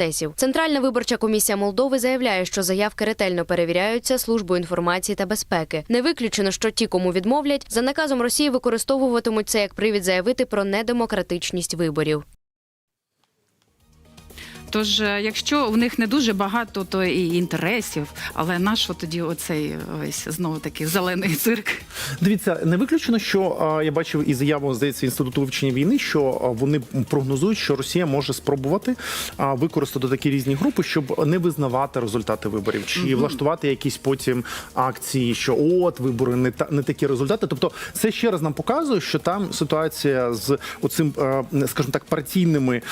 тесів. Центральна виборча комісія Молдови заявляє, що заявки ретельно перевіряються службою інформації та безпеки. Не виключено, що ті, кому відмовлять, за наказом Росії використовуватимуть це як привід заявити про недемократичність виборів. Тож, е, якщо у них не дуже багато, то і інтересів, але нащо тоді оцей ось знову таки зелений цирк? Дивіться, не виключено, що я бачив і заяву здається інституту вивчення війни, що вони прогнозують, що Росія може спробувати використати такі різні групи, щоб не визнавати результати виборів, чи влаштувати якісь потім акції, що от вибори не та не такі результати. Тобто, це ще раз нам показує, що там ситуація з оцим, скажімо так, партійними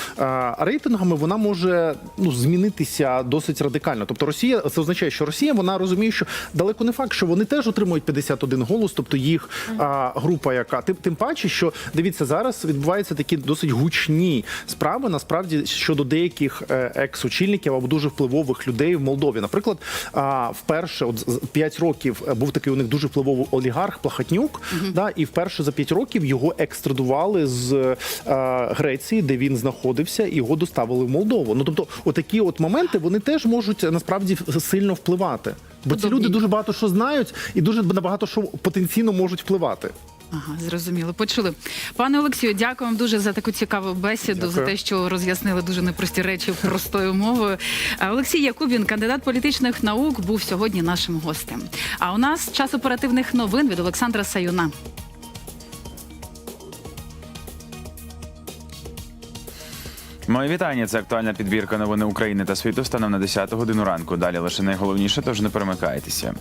рейтингами вона може ну змінитися досить радикально. Тобто, Росія це означає, що Росія вона розуміє, що далеко не факт, що вони теж отримують 51 голос, тобто їх а, група, яка тим, тим паче, що дивіться, зараз відбуваються такі досить гучні справи насправді щодо деяких е, екс-очільників або дуже впливових людей в Молдові. Наприклад, а, вперше, от з- з 5 років е, був такий у них дуже впливовий олігарх Плахатнюк, да, і вперше за 5 років його екстрадували з е, Греції, де він знаходився, і його доставили в Молдову. Ну тобто, отакі от моменти вони теж можуть насправді сильно впливати. Бо ці люди дуже багато що знають і дуже набагато що потенційно можуть впливати. Ага, зрозуміло. Почули. Пане Олексію, дякую вам дуже за таку цікаву бесіду, Дякую. за те, що роз'яснили дуже непрості речі простою мовою. Олексій Якубін, кандидат політичних наук, був сьогодні нашим гостем. А у нас час оперативних новин від Олександра Саюна. Моє вітання. Це актуальна підбірка новини України та світу. Станом на 10 годину ранку. Далі лише найголовніше, тож не перемикайтеся.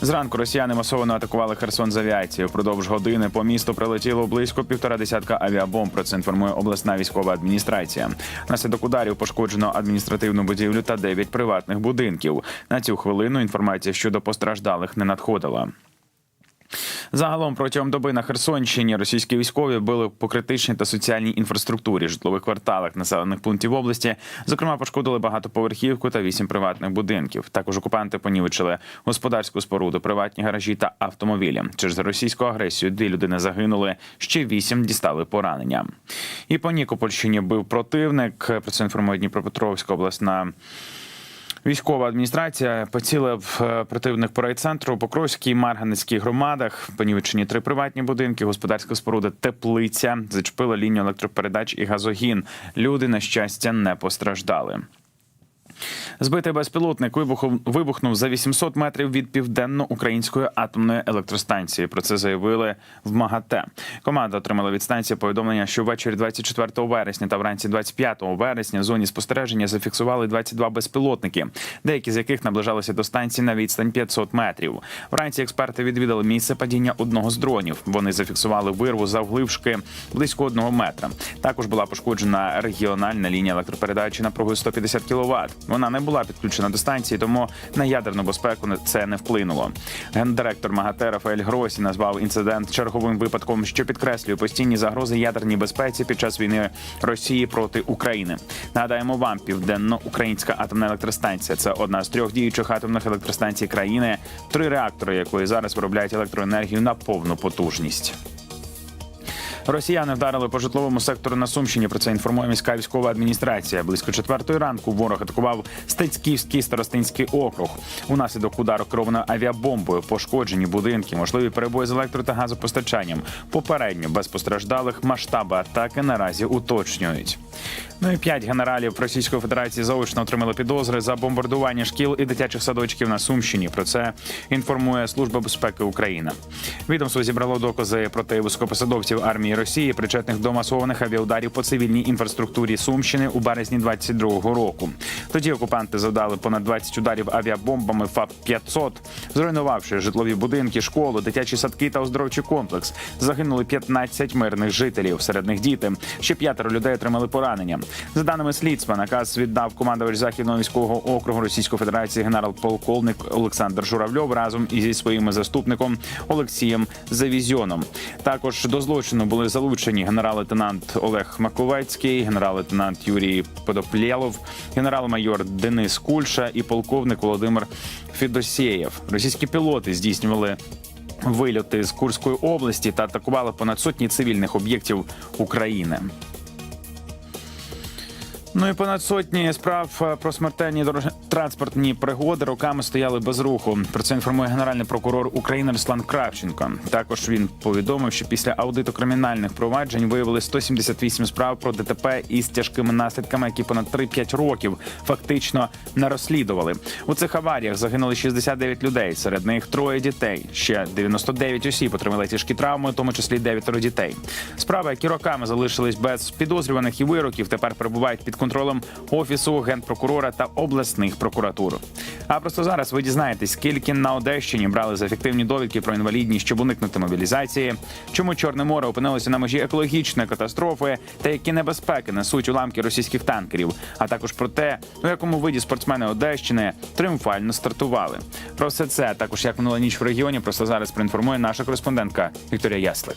Зранку росіяни масово атакували Херсон з авіації. Впродовж години по місту прилетіло близько півтора десятка авіабомб. Про це інформує обласна військова адміністрація. Внаслідок ударів пошкоджено адміністративну будівлю та 9 приватних будинків. На цю хвилину інформація щодо постраждалих не надходила. Загалом протягом доби на Херсонщині російські військові били по критичній та соціальній інфраструктурі, житлових кварталах населених пунктів області. Зокрема, пошкодили багатоповерхівку та вісім приватних будинків. Також окупанти понівечили господарську споруду, приватні гаражі та автомобілі. Через російську агресію дві людини загинули, ще вісім дістали поранення. І по Нікопольщині бив противник. Про це інформує Дніпропетровська обласна. Військова адміністрація поцілив е, противник по райцентру, Покровській, Марганецькій громадах. Понівечені три приватні будинки, господарська споруда, теплиця, зачепила лінію електропередач і газогін. Люди, на щастя, не постраждали. Збитий безпілотник вибухов- вибухнув за 800 метрів від південно-української атомної електростанції. Про це заявили в МАГАТЕ. Команда отримала від станції повідомлення, що ввечері 24 вересня та вранці 25 вересня в зоні спостереження зафіксували 22 безпілотники, деякі з яких наближалися до станції на відстань 500 метрів. Вранці експерти відвідали місце падіння одного з дронів. Вони зафіксували вирву завглившки близько одного метра. Також була пошкоджена регіональна лінія електропередачі напругою 150 кВт. Вона не була підключена до станції, тому на ядерну безпеку це не вплинуло. Гендиректор МАГАТЕ Рафаель Гросі назвав інцидент черговим випадком, що підкреслює постійні загрози ядерній безпеці під час війни Росії проти України. Нагадаємо вам, південно-українська атомна електростанція це одна з трьох діючих атомних електростанцій країни, три реактори якої зараз виробляють електроенергію на повну потужність. Росіяни вдарили по житловому сектору на Сумщині. Про це інформує міська військова адміністрація. Близько четвертої ранку ворог атакував Стецьківський старостинський округ. Унаслідок удару керованою авіабомбою пошкоджені будинки, можливі перебої з електро та газопостачанням. Попередньо без постраждалих масштаби атаки наразі уточнюють. Ну і п'ять генералів Російської Федерації заочно отримали підозри за бомбардування шкіл і дитячих садочків на Сумщині. Про це інформує Служба безпеки України. Відомство зібрало докази проти високопосадовців армії Росії, причетних до масованих авіаударів по цивільній інфраструктурі Сумщини у березні 22-го року. Тоді окупанти завдали понад 20 ударів авіабомбами ФАП-500, зруйнувавши житлові будинки, школу, дитячі садки та оздоровчий комплекс. Загинули 15 мирних жителів. Серед них діти. Ще п'ятеро людей отримали поранення. За даними слідства, наказ віддав командувач західного військового округу Російської Федерації генерал-полковник Олександр Журавльов разом ізі своїм заступником Олексієм Завізьоном. Також до злочину були залучені генерал-лейтенант Олег Маковецький, генерал-лейтенант Юрій Подоплєлов, генерал-майор Денис Кульша і полковник Володимир Фідосєєв. Російські пілоти здійснювали. Вильоти з Курської області та атакували понад сотні цивільних об'єктів України. Ну і понад сотні справ е, про смертельні дорожньо-транспортні пригоди роками стояли без руху. Про це інформує генеральний прокурор України Руслан Кравченко. Також він повідомив, що після аудиту кримінальних проваджень виявили 178 справ про ДТП із тяжкими наслідками, які понад 3-5 років фактично не розслідували. У цих аваріях загинули 69 людей. Серед них троє дітей. Ще 99 осіб отримали тяжкі травми, у тому числі дев'ятеро дітей. Справи, які роками залишились без підозрюваних і вироків, тепер перебувають під контролем офісу генпрокурора та обласних прокуратур. А просто зараз ви дізнаєтесь, скільки на Одещині брали за ефективні довідки про інвалідність, щоб уникнути мобілізації, чому Чорне море опинилося на межі екологічної катастрофи, та які небезпеки несуть уламки російських танкерів, а також про те, у якому виді спортсмени Одещини тріумфально стартували. Про все це також як минула ніч в регіоні. Просто зараз проінформує наша кореспондентка Вікторія Яслик.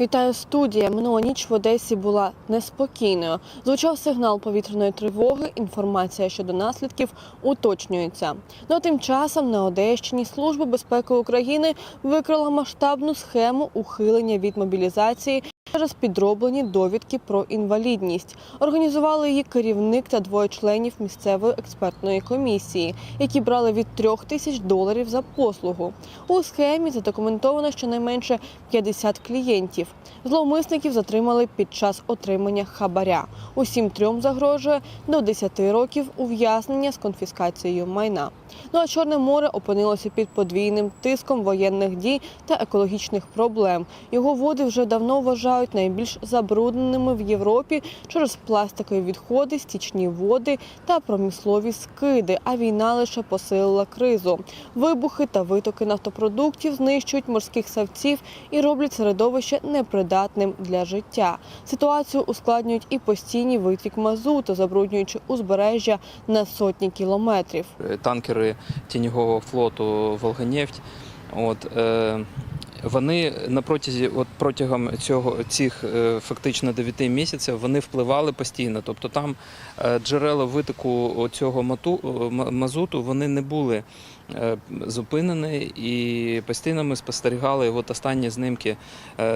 Вітаю студія. Минула ніч в Одесі була неспокійною. Звучав сигнал повітряної тривоги. Інформація щодо наслідків уточнюється. Ну а тим часом на Одещині Служба безпеки України викрила масштабну схему ухилення від мобілізації через підроблені довідки про інвалідність. Організували її керівник та двоє членів місцевої експертної комісії, які брали від трьох тисяч доларів за послугу. У схемі задокументовано щонайменше 50 клієнтів. Зловмисників затримали під час отримання хабаря. Усім трьом загрожує до 10 років ув'язнення з конфіскацією майна. Ну а Чорне море опинилося під подвійним тиском воєнних дій та екологічних проблем. Його води вже давно вважають найбільш забрудненими в Європі через пластикові відходи, стічні води та промислові скиди. А війна лише посилила кризу. Вибухи та витоки нафтопродуктів знищують морських савців і роблять середовище непридатним для життя. Ситуацію ускладнюють і постійні витік мазуту, забруднюючи узбережжя на сотні кілометрів. танкери тіньового флоту Волганефть. От, е, вони на протязі, от протягом цього цих е, фактично 9 місяців вони впливали постійно. Тобто там е, джерела витоку цього мазуту вони не були е, зупинені і постійно ми спостерігали. От останні знімки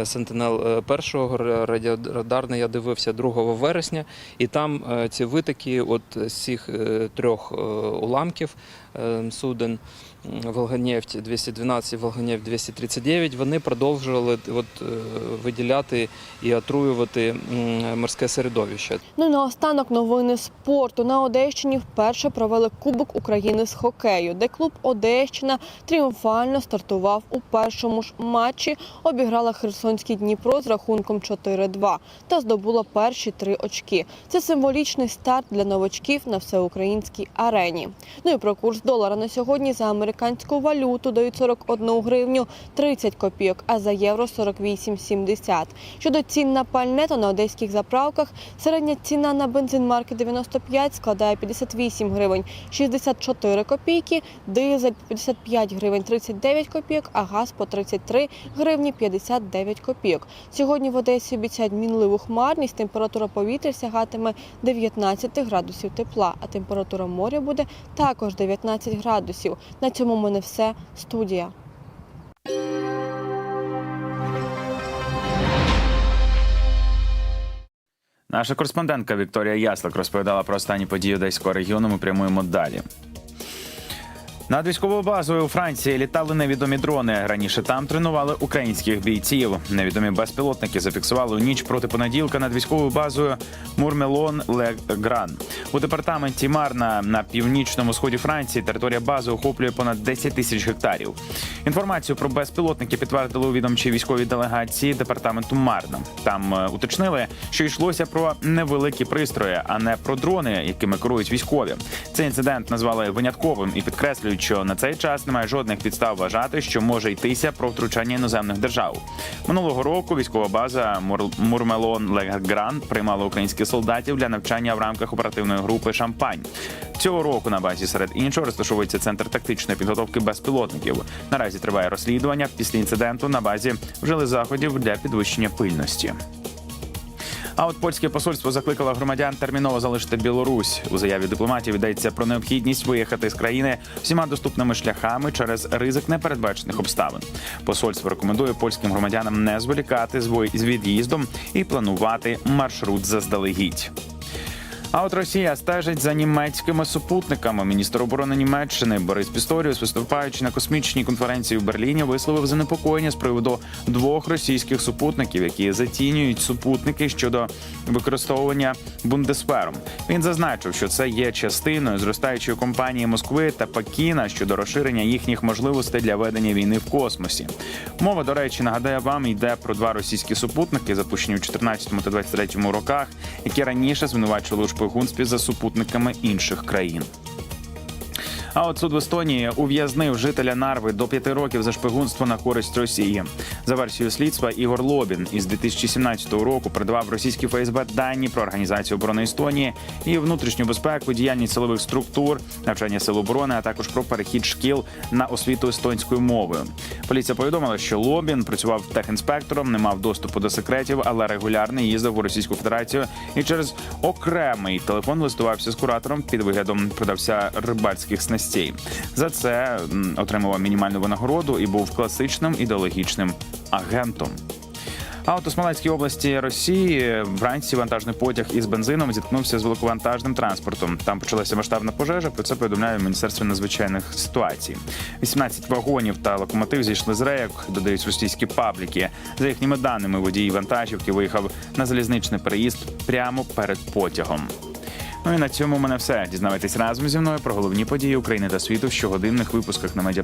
Сентинел першого радіорадарний я дивився 2 вересня, і там е, ці витоки от з цих е, трьох уламків суден Волганефть 212 і Волганефть 239, вони продовжували от, виділяти і отруювати морське середовище. Ну і наостанок новини спорту. На Одещині вперше провели Кубок України з хокею, де клуб Одещина тріумфально стартував у першому ж матчі, обіграла Херсонський Дніпро з рахунком 4-2 та здобула перші три очки. Це символічний старт для новачків на всеукраїнській арені. Ну і про курс долара на сьогодні за американську валюту дають 41 гривню 30 копійок, а за євро 48,70. Щодо цін на пальне, то на одеських заправках середня ціна на бензин марки 95 складає 58 гривень 64 копійки, дизель 55 гривень 39 копійок, а газ по 33 гривні 59 копійок. Сьогодні в Одесі обіцяють мінливу хмарність, температура повітря сягатиме 19 градусів тепла, а температура моря буде також 19 градусів. На цьому в мене все. Студія. Наша кореспондентка Вікторія Яслик розповідала про останні події одеського регіону. Ми прямуємо далі. Над військовою базою у Франції літали невідомі дрони. Раніше там тренували українських бійців. Невідомі безпілотники зафіксували у ніч проти понеділка над військовою базою Мурмелон Легран. У департаменті Марна на північному сході Франції територія бази охоплює понад 10 тисяч гектарів. Інформацію про безпілотники підтвердили у відомчій військовій делегації департаменту Марна. Там е, уточнили, що йшлося про невеликі пристрої, а не про дрони, якими керують військові. Цей інцидент назвали винятковим і підкреслюють, що на цей час немає жодних підстав вважати, що може йтися про втручання іноземних держав. Минулого року військова база Мур- Мурмелон Легран приймала українських солдатів для навчання в рамках оперативної групи Шампань. Цього року на базі серед іншого розташовується центр тактичної підготовки безпілотників. Наразі триває розслідування. Після інциденту на базі вжили заходів для підвищення пильності. А от польське посольство закликало громадян терміново залишити Білорусь. У заяві дипломатів йдеться про необхідність виїхати з країни всіма доступними шляхами через ризик непередбачених обставин. Посольство рекомендує польським громадянам не зволікати з від'їздом і планувати маршрут заздалегідь. А от Росія стежить за німецькими супутниками. Міністр оборони Німеччини Борис Пісторіус, виступаючи на космічній конференції в Берліні, висловив занепокоєння з приводу двох російських супутників, які затінюють супутники щодо використовування бундесфером. Він зазначив, що це є частиною зростаючої компанії Москви та Пекіна щодо розширення їхніх можливостей для ведення війни в космосі. Мова, до речі, нагадаю вам, йде про два російські супутники, запущені у 14 та 23 роках, які раніше звинувачували шпигунстві за супутниками інших країн. А от суд в Естонії ув'язнив жителя Нарви до п'яти років за шпигунство на користь Росії. За версією слідства Ігор Лобін із 2017 року передавав російській ФСБ дані про організацію оборони Естонії і внутрішню безпеку, діяльність силових структур, навчання сил оборони, а також про перехід шкіл на освіту естонською мовою. Поліція повідомила, що Лобін працював техінспектором, не мав доступу до секретів, але регулярно їздив у Російську Федерацію і через окремий телефон листувався з куратором під виглядом продавця рибальських снастей. За це отримував мінімальну винагороду і був класичним ідеологічним агентом. А от у Смоленській області Росії вранці вантажний потяг із бензином зіткнувся з великовантажним транспортом. Там почалася масштабна пожежа. Про це повідомляє Міністерство надзвичайних ситуацій. 18 вагонів та локомотив зійшли з рейок, додають російські пабліки. За їхніми даними, водій вантажівки виїхав на залізничний переїзд прямо перед потягом. Ну і на цьому в мене все. Дізнавайтесь разом зі мною про головні події України та світу в щогодинних випусках на медіа.